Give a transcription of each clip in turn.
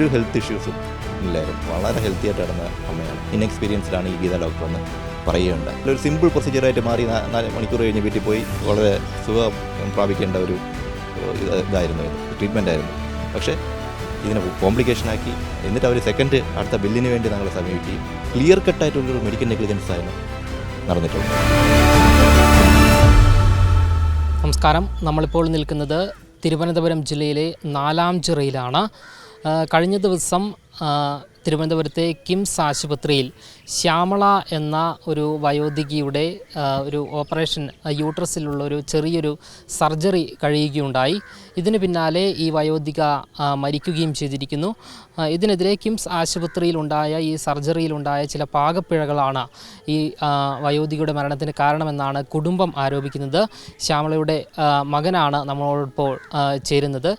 ഒരു ഹെൽത്ത് ഇഷ്യൂസും ഇല്ലായിരുന്നു വളരെ ഹെൽത്തി ആയിട്ട് നടന്ന അമ്മയാണ് ഇൻഎക്സ്പീരിയൻസ്ഡാണ് ഈ ഗീത ഡോക്ടർ എന്ന് പറയുകയുണ്ട് ഒരു സിമ്പിൾ പ്രൊസീജിയറായിട്ട് മാറി നാല് മണിക്കൂർ കഴിഞ്ഞ് വീട്ടിൽ പോയി വളരെ സുഖം പ്രാപിക്കേണ്ട ഒരു ഇത് ഇതായിരുന്നു ഇത്. ട്രീറ്റ്മെന്റ് ആയിരുന്നു. പക്ഷേ ഇതിനെ കോംപ്ലിക്കേഷനാക്കി എന്നിട്ട് അവർ സെക്കൻഡ് അടുത്ത ബില്ലിന് വേണ്ടി ഞങ്ങളെ സമീപിക്കുകയും ക്ലിയർ കട്ടായിട്ടുള്ളൊരു മെഡിക്കൽ നെഗ്ലിജൻസ് ആയിരുന്നു നടന്നിട്ടുള്ളത്. നമസ്കാരം. നമ്മളിപ്പോൾ നിൽക്കുന്നത് തിരുവനന്തപുരം ജില്ലയിലെ നാലാം ചിറയിലാണ് കഴിഞ്ഞ ദിവസം തിരുവനന്തപുരത്തെ കിംസ് ആശുപത്രിയിൽ ശ്യാമള എന്ന ഒരു വയോധികയുടെ ഒരു ഓപ്പറേഷൻ യൂട്രസിലുള്ള ഒരു ചെറിയൊരു സർജറി കഴിയുകയുണ്ടായി. ഇതിന് പിന്നാലെ ഈ വയോധിക മരിക്കുകയും ചെയ്തിരിക്കുന്നു. ഇതിനെതിരെ കിംസ് ആശുപത്രിയിലുണ്ടായ ഈ സർജറിയിലുണ്ടായ ചില പാകപ്പിഴകളാണ് ഈ വയോധികയുടെ മരണത്തിന് കാരണമെന്നാണ് കുടുംബം ആരോപിക്കുന്നത്. ശ്യാമളയുടെ മകനാണ് നമ്മളോടിപ്പോൾ ചേരുന്നത്.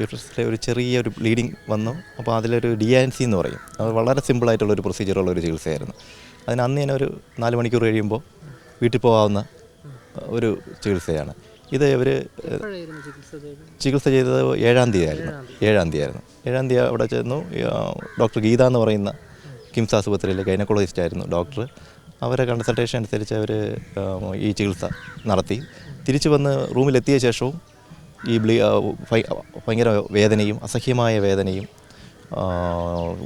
യൂട്രസിലെ ഒരു ചെറിയൊരു ബ്ലീഡിങ് വന്നു. അപ്പോൾ അതിലൊരു ഡി ആൻ സി എന്ന് പറയും. അത് വളരെ സിമ്പിളായിട്ടുള്ള ഒരു പ്രൊസീജിയറുള്ള ഒരു ചികിത്സയായിരുന്നു. അതിന് അന്ന് തന്നെ ഒരു നാല് മണിക്കൂർ കഴിയുമ്പോൾ വീട്ടിൽ പോകാവുന്ന ഒരു ചികിത്സയാണ്. ഇത് ഇവർ ചികിത്സ ചെയ്തത്? ഏഴാം തീയതി ആയിരുന്നു ഏഴാം തീയതി. ആയിരുന്നു ഏഴാം തീയതി അവിടെ ചെന്നു ഡോക്ടർ ഗീത എന്ന് പറയുന്ന കിംസ് ആശുപത്രിയിലെ ഗൈനക്കോളജിസ്റ്റ് ആയിരുന്നു ഡോക്ടർ. അവരെ കൺസൾട്ടേഷൻ അനുസരിച്ച് അവർ ഈ ചികിത്സ നടത്തി. തിരിച്ചു വന്ന് റൂമിലെത്തിയ ശേഷവും ഈ ബ്ലീ ഭയങ്കര വേദനയും അസഹ്യമായ വേദനയും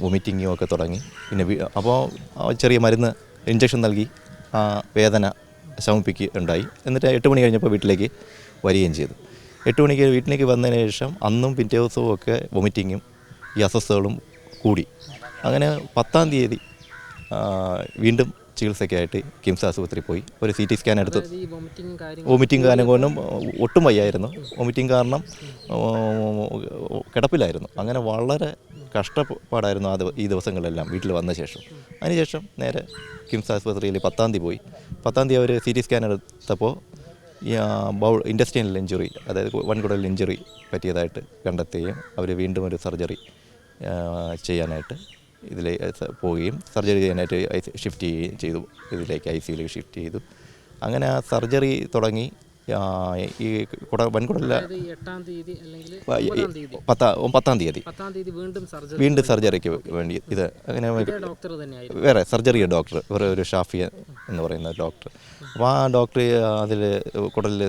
വൊമിറ്റിങ്ങും ഒക്കെ തുടങ്ങി പിന്നെ അപ്പോൾ ചെറിയ മരുന്ന് ഇഞ്ചക്ഷൻ നൽകി ആ വേദന ശമിപ്പിക്കുകയുണ്ടായി എന്നിട്ട് എട്ട് മണി കഴിഞ്ഞപ്പോൾ വീട്ടിലേക്ക് വരികയും ചെയ്തു എട്ട് മണിക്ക് വീട്ടിലേക്ക് വന്നതിന് ശേഷം അന്നും പിറ്റേ ദിവസവും ഒക്കെ വൊമിറ്റിങ്ങും ഈ അസ്വസ്ഥകളും കൂടി അങ്ങനെ പത്താം തീയതി വീണ്ടും ചികിത്സയ്ക്കായിട്ട് കിംസ് ആശുപത്രി പോയി ഒരു സി ടി സ്കാൻ എടുത്തു വൊമിറ്റിംഗ് കാരണം കൊണ്ടും ഒട്ടും വയ്യായിരുന്നു വൊമിറ്റിംഗ് കാരണം കിടപ്പിലായിരുന്നു അങ്ങനെ വളരെ കഷ്ടപ്പാടായിരുന്നു ആ ഈ ദിവസങ്ങളെല്ലാം വീട്ടിൽ വന്ന ശേഷം. അതിനുശേഷം നേരെ കിംസ് ആശുപത്രിയിൽ പത്താം തീയതി പോയി. പത്താം തീയതി അവർ സി ടി സ്കാൻ എടുത്തപ്പോൾ ബൗൾ ഇൻഡസ്ട്രിയൽ ഇഞ്ചുറി അതായത് വൻകുടൽ ഇഞ്ചുറി പറ്റിയതായിട്ട് കണ്ടെത്തുകയും അവർ വീണ്ടും ഒരു സർജറി ചെയ്യാനായിട്ട് ഇതിലേ പോവുകയും സർജറി ചെയ്യാനായിട്ട് ഷിഫ്റ്റ് ചെയ്യുകയും ചെയ്തു. ഇതിലേക്ക് ഐ സിയിലേക്ക് ഷിഫ്റ്റ് ചെയ്തു. അങ്ങനെ ആ സർജറി തുടങ്ങി ഈ കുട വൻകുടല പത്താ പത്താം തീയതി. വീണ്ടും സർജറി. വീണ്ടും സർജറിക്ക് വേണ്ടി ഇത് അങ്ങനെ വേറെ സർജറി ഡോക്ടർ വേറെ ഒരു ഷാഫിയ എന്ന് പറയുന്ന ഡോക്ടർ അപ്പോൾ ആ ഡോക്ടർ അതിൽ കുടലിൽ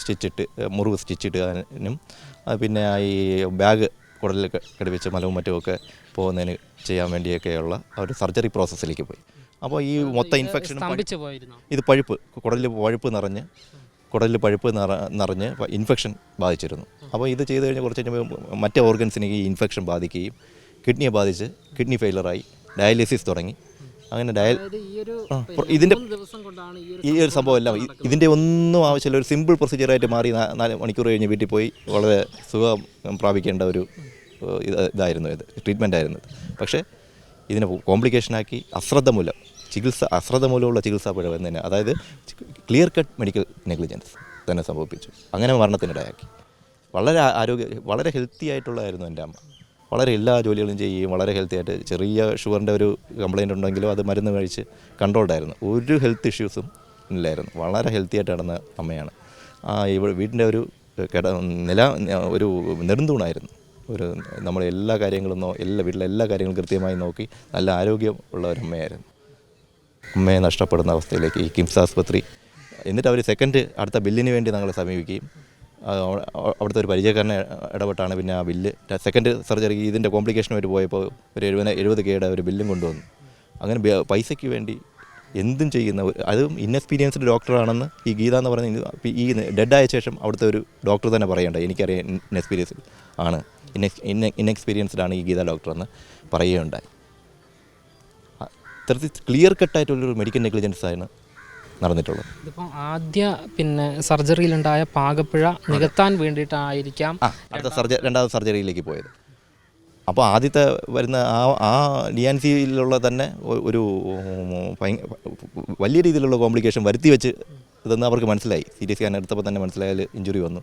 സ്റ്റിച്ചിട്ട് മുറിവ് സ്റ്റിച്ചിടാനും പിന്നെ ആ ഈ ബാഗ് കുടലിൽ ഘടിപ്പിച്ച് മലവും മറ്റുമൊക്കെ പോകുന്നതിന് ചെയ്യാൻ വേണ്ടിയൊക്കെയുള്ള ആ ഒരു സർജറി പ്രോസസ്സിലേക്ക് പോയി. അപ്പോൾ ഈ മൊത്തം ഇൻഫെക്ഷൻ ഇത് പഴുപ്പ് കുടലിൽ പഴുപ്പ് നിറഞ്ഞ് കുടലിൽ പഴുപ്പ് നിറ നിറഞ്ഞ് ഇൻഫെക്ഷൻ ബാധിച്ചിരുന്നു. അപ്പോൾ ഇത് ചെയ്ത് കഴിഞ്ഞ് കുറച്ച് കഴിഞ്ഞപ്പോൾ മറ്റേ ഓർഗൻസിനെ ഈ ഇൻഫെക്ഷൻ ബാധിക്കുകയും കിഡ്നിയെ ബാധിച്ച് കിഡ്നി ഫെയിലറായി ഡയാലിസിസ് തുടങ്ങി. അങ്ങനെ ഡയൽ ഇതിന്റെ ഈ ഒരു സംഭവം എല്ലാം ഇതിന്റെ ഒന്നും ആവശ്യമില്ല. ഒരു സിമ്പിൾ പ്രൊസീജിയറായിട്ട് മാറി നാല് മണിക്കൂർ കഴിഞ്ഞ് വീട്ടിൽ പോയി വളരെ സുഖം പ്രാപിക്കേണ്ട ഒരു ഇതായിരുന്നു ഇത് ട്രീറ്റ്മെന്റ് ആയിരുന്നു പക്ഷേ ഇതിനെ കോംപ്ലിക്കേഷനാക്കി അശ്രദ്ധ മൂലം ചികിത്സ അശ്രദ്ധ മൂലമുള്ള ചികിത്സാ പിഴവ് എന്ന് തന്നെ അതായത് ക്ലിയർ കട്ട് മെഡിക്കൽ നെഗ്ലിജൻസ് തന്നെ സംഭവിപ്പിച്ചു. അങ്ങനെ മരണത്തിനിടയാക്കി വളരെ ആരോഗ്യ വളരെ ഹെൽത്തി ആയിട്ടുള്ളതായിരുന്നു എന്റെ അമ്മ. വളരെ എല്ലാ ജോലികളും ചെയ്യുകയും വളരെ ഹെൽത്തി ആയിട്ട് ചെറിയ ഷുഗറിന്റെ ഒരു കംപ്ലയിന്റ് ഉണ്ടെങ്കിലും അത് മരുന്ന് കഴിച്ച് കണ്ട്രോൾഡായിരുന്നു ഒരു ഹെൽത്ത് ഇഷ്യൂസും ഇല്ലായിരുന്നു. വളരെ ഹെൽത്തി ആയിട്ട് നടന്ന അമ്മയാണ്. ആ ഇവിടെ വീടിന്റെ ഒരു കിട നില ഒരു നെടുന്തൂണായിരുന്നു. ഒരു നമ്മൾ എല്ലാ കാര്യങ്ങളും എല്ലാ വീട്ടിലെ എല്ലാ കാര്യങ്ങളും കൃത്യമായി നോക്കി നല്ല ആരോഗ്യം ഉള്ള ഒരു അമ്മയായിരുന്നു. അമ്മയെ നഷ്ടപ്പെടുന്ന അവസ്ഥയിലേക്ക് ഈ കിംസ് ആസ്പത്രി. എന്നിട്ട് അവർ സെക്കൻഡ് അടുത്ത ബില്ലിന് വേണ്ടി ഞങ്ങളെ സമീപിക്കുകയും അവിടുത്തെ ഒരു പരിചയക്കാരനെ ഇടപെട്ടാണ്. പിന്നെ ആ ബില്ല് സെക്കൻഡ് സർജറിക്ക് ഇതിന്റെ കോംപ്ലിക്കേഷനുമായിട്ട് പോയപ്പോൾ ഒരു എഴുപത് എഴുപത് കെയുടെ ഒരു ബില്ലും കൊണ്ടുവന്നു. അങ്ങനെ പൈസയ്ക്ക് വേണ്ടി എന്തും ചെയ്യുന്ന അതും ഇൻഎക്സ്പീരിയൻസ്ഡ് ഡോക്ടറാണെന്ന് ഈ ഗീത എന്ന് ഇത് ഈ ഡെഡായ ശേഷം അവിടുത്തെ ഒരു ഡോക്ടർ തന്നെ പറയേണ്ട? എനിക്കറിയാം ഇൻഎക്സ്പീരിയൻസ്ഡ് ആണ്. ഇൻ ഇൻ ഇൻഎക്സ്പീരിയൻസ്ഡ് ആണ് ഈ ഗീത ഡോക്ടർ എന്ന് പറയുകയുണ്ടായി. ഇത്തരത്തിൽ ക്ലിയർ കട്ടായിട്ടുള്ളൊരു മെഡിക്കൽ നെഗ്ലിജൻസ് ആണ് നടന്നിട്ടുള്ളത്. ഇതിപ്പം ആദ്യ പിന്നെ സർജറിയിലുണ്ടായ പാകപ്പിഴ നികത്താൻ വേണ്ടിയിട്ടായിരിക്കാം അടുത്ത സർജറി രണ്ടാമത്തെ സർജറിയിലേക്ക് പോയത്. അപ്പോൾ ആദ്യത്തെ വരുന്ന ആ ആ ഡി ആൻ സിയിലുള്ള തന്നെ ഒരു വലിയ രീതിയിലുള്ള കോംപ്ലിക്കേഷൻ വരുത്തി വെച്ച് ഇതെന്ന് അവർക്ക് മനസ്സിലായി. സി ടി സ്കാൻ എടുത്തപ്പോൾ തന്നെ മനസ്സിലായാൽ ഇഞ്ചുറി വന്നു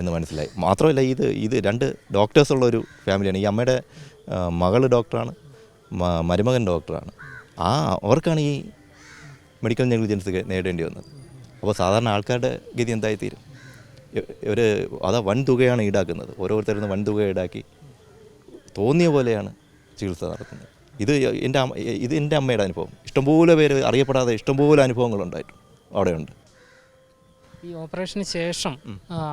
എന്ന് മനസ്സിലായി. മാത്രമല്ല ഇത് ഇത് രണ്ട് ഡോക്ടേഴ്സുള്ള ഒരു ഫാമിലിയാണ് ഈ അമ്മയുടെ മകൾ ഡോക്ടറാണ് മരുമകൻ ഡോക്ടറാണ് ആ അവർക്കാണ് ഈ മെഡിക്കൽ നെഗ്ലിജൻസ് നേടേണ്ടി വന്നത്. അപ്പോൾ സാധാരണ ആൾക്കാരുടെ ഗതി എന്തായിത്തീരും? ഇവർ അതാ വൻ തുകയാണ് ഈടാക്കുന്നത്. ഓരോരുത്തരും വൻ തുക ഈടാക്കി തോന്നിയ പോലെയാണ് ചികിത്സ നടത്തുന്നത്. ഇത് എന്റെ അമ്മ ഇത് എന്റെ അമ്മയുടെ അനുഭവം. ഇഷ്ടംപോലെ പേര് അറിയപ്പെടാതെ ഇഷ്ടംപോലെ അനുഭവങ്ങളുണ്ടായിട്ടുണ്ട് അവിടെയുണ്ട്. ഈ ഓപ്പറേഷന് ശേഷം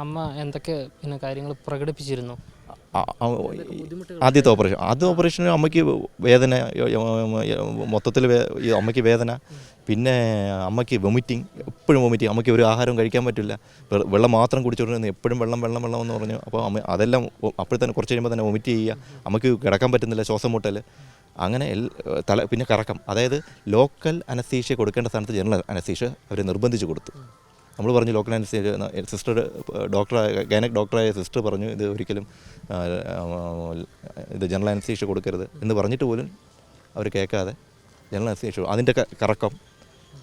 അമ്മ എന്തൊക്കെ പിന്നെ കാര്യങ്ങൾ പ്രകടിപ്പിച്ചിരുന്നു? ആദ്യത്തെ ഓപ്പറേഷൻ ആദ്യ ഓപ്പറേഷന് അമ്മയ്ക്ക് വേദന മൊത്തത്തിൽ അമ്മയ്ക്ക് വേദന. പിന്നെ അമ്മയ്ക്ക് വൊമിറ്റിങ് എപ്പോഴും വൊമിറ്റിങ് അമ്മയ്ക്ക് ഒരു ആഹാരം കഴിക്കാൻ പറ്റില്ല. വെള്ളം മാത്രം കുടിച്ചുകൊണ്ടിരുന്നു എപ്പോഴും വെള്ളം വെള്ളം വെള്ളം എന്ന് പറഞ്ഞു. അപ്പോൾ അമ്മ അതെല്ലാം അപ്പോഴത്തന്നെ കുറച്ച് കഴിയുമ്പോൾ തന്നെ വൊമിറ്റ് ചെയ്യുക. അമ്മയ്ക്ക് കിടക്കാൻ പറ്റുന്നില്ല ശ്വാസം മുട്ടൽ അങ്ങനെ തല പിന്നെ കറക്കം. അതായത് ലോക്കൽ അനസ്തീഷ്യ കൊടുക്കേണ്ട സ്ഥാനത്ത് ജനറൽ അനസ്തീഷ്യ അവർ നിർബന്ധിച്ച് കൊടുത്തു. നമ്മൾ പറഞ്ഞു ലോക്കൽ ആൻഡ് സിസ്റ്റർ ഡോക്ടറായ ഗൈനക് ഡോക്ടറായ സിസ്റ്റർ പറഞ്ഞു ഇത് ഒരിക്കലും ഇത് ജനറൽ അനസ്തീഷ്യ കൊടുക്കരുത് എന്ന് പറഞ്ഞിട്ട് പോലും അവർ കേൾക്കാതെ ജനറൽ അനസ്തീഷ്യ അതിന്റെ കറക്കം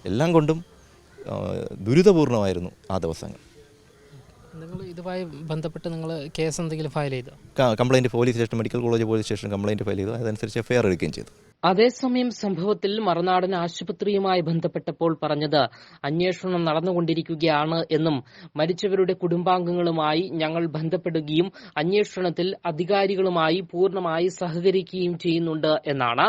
എല്ലാം കൊണ്ടും ദുരിതപൂർണമായിരുന്നു ആ ദിവസങ്ങൾ. നിങ്ങൾ ഇതുമായി ബന്ധപ്പെട്ട് നിങ്ങൾ കേസ് എന്തെങ്കിലും ഫയൽ ചെയ്തോ? Complaint police station medical college police station complaint file ചെയ്തു. അതനുസരിച്ച് എഫ് എടുക്കുകയും ചെയ്തു. അതേസമയം സംഭവത്തിൽ മറുനാടൻ ആശുപത്രിയുമായി ബന്ധപ്പെട്ടപ്പോൾ പറഞ്ഞത് അന്വേഷണം നടന്നുകൊണ്ടിരിക്കുകയാണ് എന്നും മരിച്ചവരുടെ കുടുംബാംഗങ്ങളുമായി ഞങ്ങൾ ബന്ധപ്പെടുകയും അന്വേഷണത്തിൽ അധികാരികളുമായി പൂർണമായി സഹകരിക്കുകയും ചെയ്യുന്നുണ്ട് എന്നാണ്.